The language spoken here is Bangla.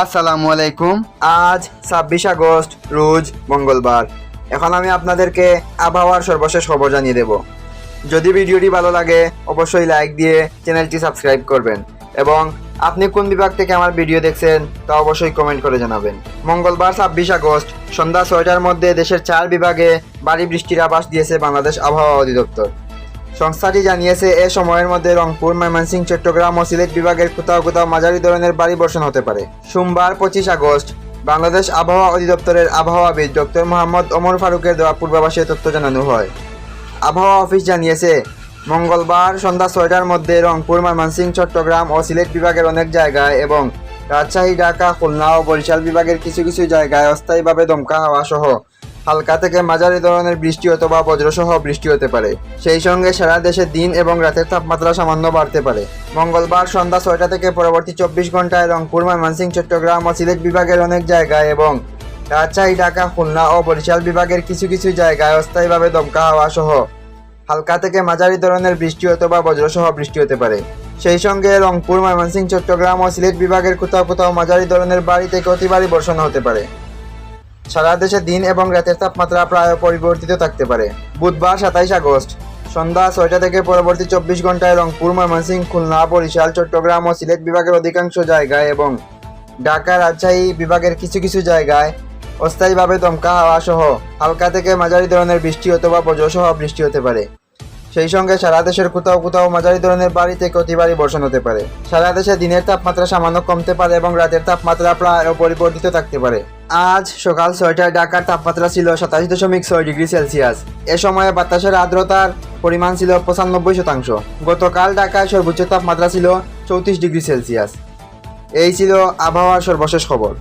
আসসালামু আলাইকুম। আজ ছাব্বিশ আগস্ট, রোজ মঙ্গলবার। এখন আমি আপনাদেরকে আবহাওয়ার সর্বশেষ খবর জানিয়ে দেব। যদি ভিডিওটি ভালো লাগে, অবশ্যই লাইক দিয়ে চ্যানেলটি সাবস্ক্রাইব করবেন। এবং আপনি কোন বিভাগ থেকে আমার ভিডিও দেখছেন, তা অবশ্যই কমেন্ট করে জানাবেন। মঙ্গলবার, ছাব্বিশ আগস্ট, সন্ধ্যা ছয়টার মধ্যে দেশের চার বিভাগে ভারী বৃষ্টির আভাস দিয়েছে বাংলাদেশ আবহাওয়া অধিদপ্তর। সংস্থাটি জানিয়েছে, এ সময়ের মধ্যে রংপুর, ময়মনসিংহ, চট্টগ্রাম ও সিলেট বিভাগের কোথাও কোথাও মাঝারি ধরনের ভারী বর্ষণ হতে পারে। সোমবার পঁচিশ আগস্ট, বাংলাদেশ আবহাওয়া অধিদপ্তরের আবহাওয়াবিদ ডক্টর মোহাম্মদ ওমর ফারুকের দেওয়া পূর্বাভাসে তথ্য জানানো হয়। আবহাওয়া অফিস জানিয়েছে, মঙ্গলবার সন্ধ্যা ছয়টার মধ্যে রংপুর, ময়মনসিংহ, চট্টগ্রাম ও সিলেট বিভাগের অনেক জায়গায় এবং রাজশাহী, ঢাকা, খুলনা ও বরিশাল বিভাগের কিছু কিছু জায়গায় অস্থায়ীভাবে দমকা হাওয়া সহ হালকা থেকে মাঝারি ধরনের বৃষ্টি অথবা বজ্রসহ বৃষ্টি হতে পারে। সেই সঙ্গে সারা দেশে দিন এবং রাতের তাপমাত্রা সামান্য বাড়তে পারে। মঙ্গলবার সন্ধ্যা ছয়টা থেকে পরবর্তী চব্বিশ ঘন্টায় রংপুর, ময়মনসিংহ, চট্টগ্রাম ও সিলেট বিভাগের অনেক জায়গায় এবং রাজশাহী, ঢাকা, খুলনা ও বরিশাল বিভাগের কিছু কিছু জায়গায় অস্থায়ীভাবে দমকা হাওয়া সহ হালকা থেকে মাঝারি ধরনের বৃষ্টি অথবা বজ্রসহ বৃষ্টি হতে পারে। সেই সঙ্গে রংপুর, ময়মনসিংহ, চট্টগ্রাম ও সিলেট বিভাগের কোথাও কোথাও মাঝারি ধরনের বাড়ি থেকে অতি ভারী বর্ষণ হতে পারে। সারা দেশে দিন এবং রাতের তাপমাত্রা প্রায় পরিবর্তিত থাকতে পারে। বুধবার সাতাইশ আগস্ট, সন্ধ্যা ছয়টা থেকে পরবর্তী চব্বিশ ঘন্টায় রংপুর, ময়মনসিংহ, খুলনা, বরিশাল, চট্টগ্রাম ও সিলেট বিভাগের অধিকাংশ জায়গায় এবং ঢাকা, রাজশাহী বিভাগের কিছু কিছু জায়গায় অস্থায়ীভাবে দমকা হাওয়া সহ হালকা থেকে মাঝারি ধরনের বৃষ্টি অথবা বজ্রসহ বৃষ্টি হতে পারে। সেই সঙ্গে সারা দেশের কোথাও কোথাও মাঝারি ধরনের বাড়ি থেকে বর্ষণ হতে পারে। সারা দেশে দিনের তাপমাত্রা সামান্য কমতে পারে এবং রাতের তাপমাত্রা প্রায় অপরিবর্তিত থাকতে পারে। আজ সকাল ছয়টায় ঢাকার তাপমাত্রা ছিল সাতাশ দশমিক ছয় ডিগ্রি সেলসিয়াস। এ সময়ে বাতাসের আর্দ্রতার পরিমাণ ছিল পঁচানব্বই শতাংশ। গতকাল ঢাকায় সর্বোচ্চ তাপমাত্রা ছিল চৌত্রিশ ডিগ্রি সেলসিয়াস। এই ছিল আবহাওয়ার সর্বশেষ খবর।